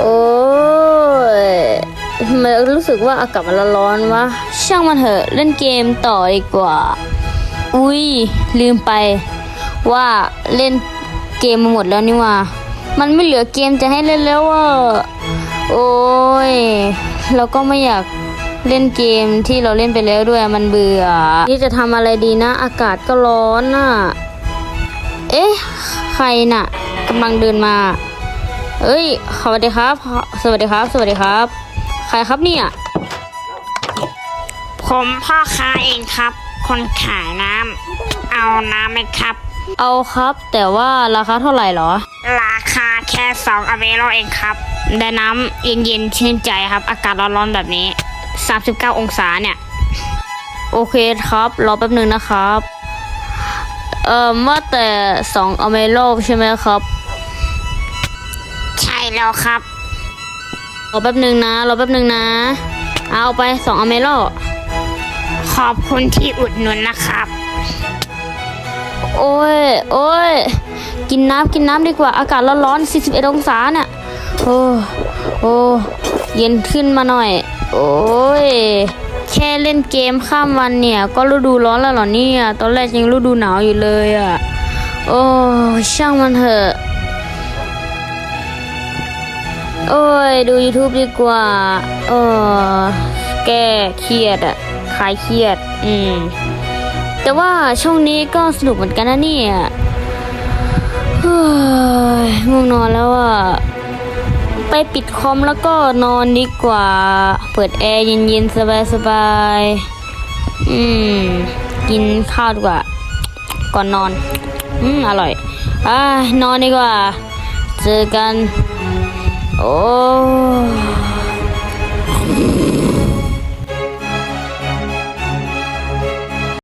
โอ้ยทำไมรู้สึกว่าอากาศมันร้อนวะ ช่างมันเถอะเล่นเกมต่อดีกว่า อุ้ยลืมไป ว่าเล่นเกมมาหมดแล้วนี่ว่า มันไม่เหลือเกมจะให้เล่นแล้วอะโอ้ยเราก็ไม่อยากเล่นเกมที่เราเล่นไปแล้วด้วยมันเบื่อ นี่จะทำอะไรดีนะ อากาศก็ร้อนน่ะ เอ๊ะ ใครน่ะกำลังเดินมา เอ้ยสวัสดีครับ สวัสดีครับ สวัสดีครับ ใครครับเนี่ย ผมพ่อค้าเองครับ คนขายน้ำ เอาน้ำไหมครับ เอาครับ แต่ว่าราคาเท่าไหร่เหรอ ราคาแค่สองอเวโรเองครับ ได้น้ำเย็นๆชื่นใจครับ อากาศร้อนๆแบบนี้ 39 องศาเนี่ย โอเคครับ รอแป๊บหนึ่งนะครับ เอ่อว่าแต่2อเมโลใช่ไหมครับใช่ แล้วครับรอแป๊บหนึ่งนะรอแป๊บหนึ่งนะ เอาไป2อเมโลขอบคุณที่อุดหนุนนะครับ โอ้ยโอ้ยกินน้ำกินน้ำดีกว่าอากาศร้อนๆ41 องศาเนี่ยโอ้โอ้เย็นขึ้นมาหน่อย โอ้ยแค่เล่นเกมข้ามวันเนี่ย ก็ฤดูร้อนแล้วเหรอเนี่ย ตอนแรกยังฤดูหนาวอยู่เลยอะ่ะ โอ้ช่างมันเถอะ โอ้ย ดู YouTube ดีกว่า เออ แก้เครียดอะคลายเครียด อืม แต่ว่าช่วงนี้ก็สนุกเหมือนกันนะเนี่ยเฮ้ยง่วงนอนแล้วอะไปปิดคอมแล้วก็นอนดีกว่า เปิดแอร์เย็นๆ สบายๆ อืม กินข้าวดีกว่า ก่อนนอน อืม อร่อยอ่านอนดีกว่า เจอกัน